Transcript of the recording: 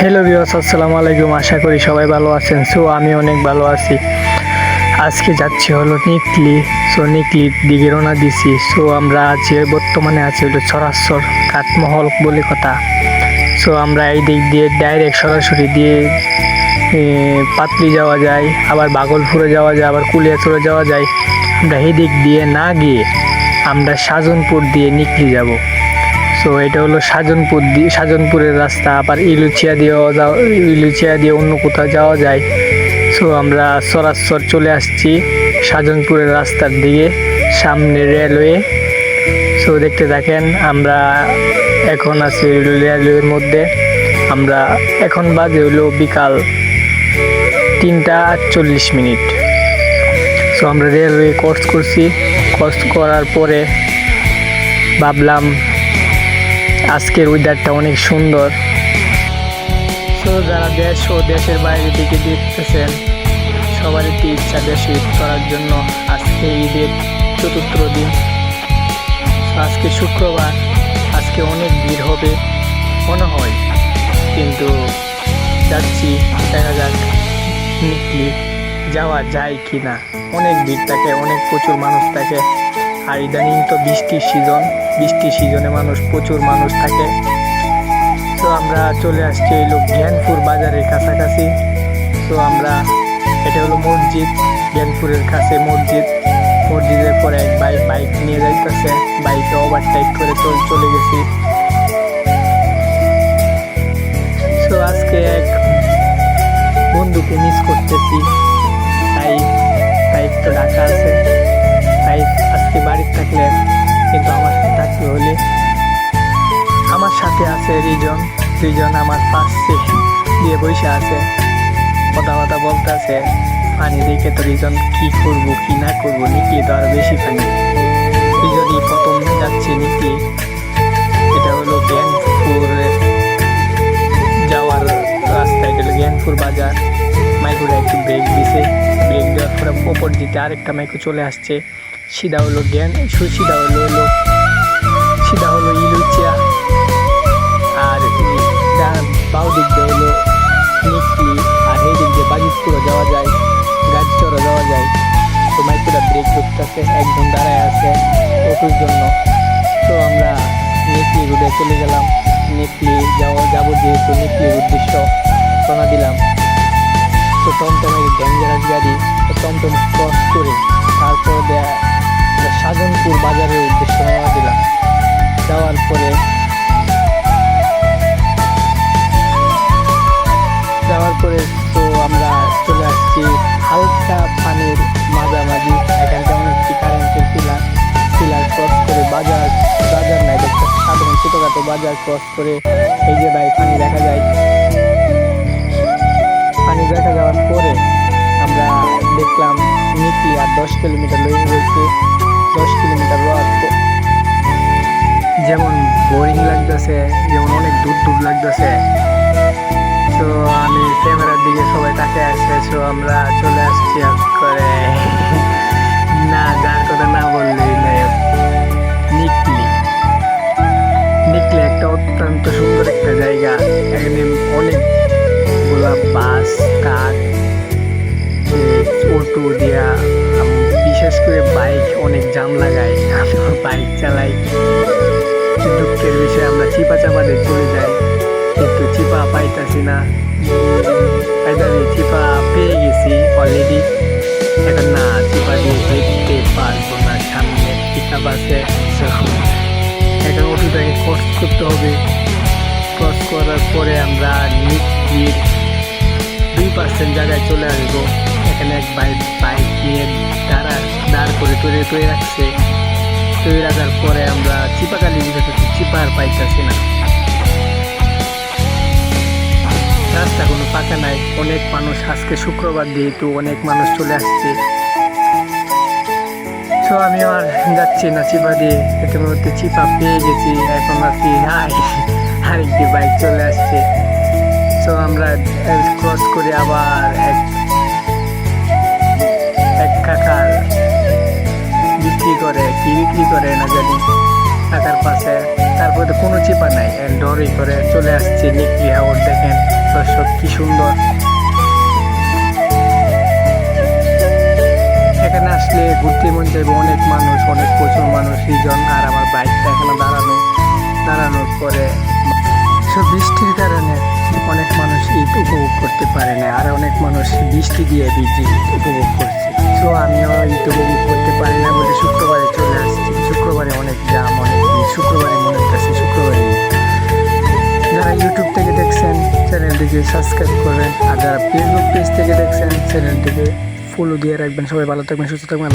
Hello বিওস আসসালামু আলাইকুম। আশা করি সবাই ভালো আছেন। সো, আমি অনেক ভালো আছি। আজকে যাচ্ছি হলো নিকলি সো নিকলির দিকে রওনা দিছি। সো, আমরা আছি বর্তমানে আছি হলো সরাসর কাঠমহল বলে কথা। সো, আমরা এই দিক দিয়ে ডাইরেক্ট সরাসরি দিয়ে পাতলি যাওয়া যায়, আবার বাগলপুরে যাওয়া যায়, আবার কুলিয়াচরে যাওয়া যায়। আমরা এই দিক দিয়ে না গিয়ে আমরা সাজনপুর দিয়ে নিকলি যাব। সো এটা হলো সাজনপুর দিয়ে সাজনপুরের রাস্তা, আবার ইলুচিয়া দিয়েও যাওয়া ইলুচিয়া দিয়ে অন্য কোথাও যাওয়া যায়। সো আমরা সরাসর চলে আসছি সাজনপুরের রাস্তার দিকে, সামনে রেলওয়ে সো দেখতে থাকেন, আমরা এখন আছি রেলওয়ের মধ্যে। আমরা এখন বাজে হলো বিকাল তিনটা আটচল্লিশ মিনিট। সো আমরা রেলওয়ে কোর্স করছি। কোর্স করার পরে ভাবলাম আজকের ওয়েদারটা অনেক সুন্দর। তো যারা দেশ ও দেশের বাইরে দিকে দেখতেছেন, সবারই তো ইচ্ছা দেশে ঈদ করার জন্য আজকে ঈদের চতুর্থ দিন। আজকে শুক্রবার, আজকে অনেক ভিড় হবে, মনে হয়। কিন্তু যাচ্ছি, দেখা যাক নিকলি যাওয়া যায় কি না অনেক ভিড় থাকে, অনেক প্রচুর মানুষ থাকে। আর ইদানিং তো বৃষ্টির সিজন বৃষ্টির সিজনে মানুষ, প্রচুর মানুষ থাকে। তো আমরা চলে আসছি হলো জ্ঞানপুর বাজারের কাছাকাছি। তো আমরা, এটা হলো মসজিদ, জ্ঞানপুরের কাছে মসজিদ। মসজিদের পরে এক বাইক বাইক নিয়ে যাইতেছে। বাইকে ওভারটেক করে চল চলে গেছি। তো আজকে এক বন্ধুকে মিস করতেছি। তাই তাই তো ঢাকা আছে। আজকে বাড়িতে থাকলে কিন্তু আমার সাথে থাকতে হলে আমার সাথে আছে রিজন রিজন আমার পাশে দিয়ে বসে আছে। কথা কথা বলতে আছে, পানি দেখে তো রিজন কি করব, কি না করব নিকলি তো আর বেশি পানি। রিজনই প্রথম যাচ্ছে নিকলি এটা হলো জ্ঞানপুরে যাওয়ার রাস্তা, এটা হলো জ্ঞানপুর বাজার। মাইকুটা একটু ব্রেক দিছে, ব্রেক দেওয়ার পরে ওপর দিতে আরেকটা মাইকু চলে আসছে। সিধা হলো জ্ঞান সিধা হলো হলো সিধা হলো ইলুচিয়া আর বাউ দিক দিয়ে হলো নিকলি আর এই দিক দিয়ে বাজিতপুরও যাওয়া যায় গাছচরও যাওয়া যায় তো মাইকুটা ব্রেক করতেছে একজন দাঁড়ায় আছে অটোর জন্য তো আমরা নিকলি রোডে চলে গেলাম নিকলি যাওয়া যাব যেহেতু নিকলির উদ্দেশ্য রওনা দিলাম তো টমটমের ডেঞ্জারাস গাড়ি টমটম ক্রস করে তারপর দেয়া সাজনপুর বাজারের উদ্দেশ্যে রওনা দিলাম। যাওয়ার পরে যাওয়ার পরে তো আমরা চলে আসছি হালকা পানির মাঝামাঝি। এখানটা অনেকটি কারেন্টের পিলার পিলার ক্রস করে বাজার বাজার নাই একটা সাধারণ ছোটোখাটো বাজার ক্রস করে এই যে ভাই পানি দেখা যায়। পানি দেখা যাওয়ার পরে আমরা দেখলাম নিকলি আর দশ কিলোমিটার লয়ে রয়েছে। দশ কিলোমিটার রোয়ার যেমন বোরিং লাগতেছে, যেমন অনেক দূর দূর লাগতেছে। তো আমি ক্যামেরার দিকে সবাই তাকে আসছে তো আমরা চলে আসছি করে। না, যার কথা না বললেই নাই নিকলি। নিকলি একটা অত্যন্ত সুন্দর একটা জায়গা। এখানে অনেকগুলা বাস ট্রাক অটো দিয়া চালাই। দুঃখের বিষয়ে আমরা চিপা চাপা দিয়ে চলে যাই। কিন্তু চিপা পাইতাছি না। পাইতাছি চিপা পেয়ে গেছি অলরেডি এখন না, চিপা দিয়ে যেতে পারব না। সামনে পিকআপ আছে। এখন অটোটাকে ক্রস করতে হবে। ক্রস করার পরে আমরা নিকলির দুই পার্সেন্ট জায়গায় চলে আসব। এখানে এক বাইক বাইক নিয়ে দাঁড়া দাঁড় করে তৈরি তৈরি রাখছে তৈরি রাখার পরে আমরা চিপাকালি যেতে চিপা আর পাইতেছি না রাস্তা কোনো পাকা নাই, অনেক মানুষ আজকে শুক্রবার যেহেতু অনেক মানুষ চলে আসছে। তো আমি আর যাচ্ছি না, চিপা দিয়ে। ইতিমধ্যে চিপা পেয়ে গেছি, এখন আর কি নাই আরেকটি বাইক চলে আসছে। তো আমরা ক্রস করে আবার এক কাকার বিক্রি করে কি বিক্রি করে না জানি। কাকার পাশে। তারপরে তো কোনো চিপা নাই। ডরি করে চলে আসছে নিকলি হাওর, দেখেন। দর্শক, কি সুন্দর। এখানে আসলে ঘুরতে মন চাইবে অনেক মানুষ, অনেক প্রচুর মানুষ জন্য আর আমার বাইকটা এখানে দাঁড়ানো, দাঁড়ানোর পরে। সব বৃষ্টির কারণে অনেক মানুষ উপভোগ করতে পারে না। আর অনেক মানুষ বৃষ্টি দিয়ে ঈদ উপভোগ করছে। তো আমিও ঈদ উপভোগ করতে পারি না বলে শুক্রবারে চলে আসছি। শুক্রবারে অনেক জাম, অনেক শুক্রবারে মনে হচ্ছে শুক্রবারে যারা ইউটিউব থেকে দেখছেন, চ্যানেলটিকে সাবস্ক্রাইব করবেন। আর যারা ফেসবুক পেজ থেকে দেখছেন, চ্যানেলটিকে ফলো দিয়ে রাখবেন। সবাই ভালো থাকবেন, সুস্থ থাকবেন।